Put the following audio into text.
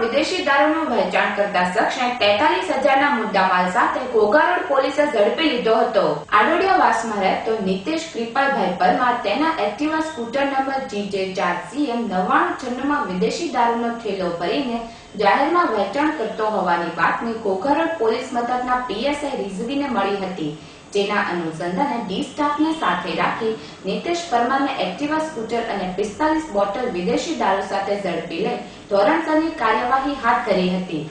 વિદેશી દારૂનું વેચાણ કરતા શખ્સને તેતાલીસ હજારના મુદ્દામાલ સાથે ઘોઘારોડ પોલીસે ઝડપી લીધો હતો. આડોડિયાવાસમાં રહેતો નિતેશ કૃપાલભાઈ પરમાર તેના એક્ટિવા સ્કૂટર નંબર જીજે ચાર સીએમ નવ્વાણું છન્નુમાં વિદેશી દારૂનો થેલો ભરીને જાહેરમાં વહેંચાણ કરતો હોવાની બાતમી ઘોઘારોડ પોલીસ મથકના પીએસઆઈ રિઝવીને મળી હતી. જેના અનુસંધાને ડી સ્ટાફને સાથે રાખી નીતિશ પરમારને એક્ટિવા સ્કૂટર અને પિસ્તાલીસ બોટલ વિદેશી દારૂ સાથે ઝડપી લઈ ધોરણસરની કાર્યવાહી હાથ ધરી હતી.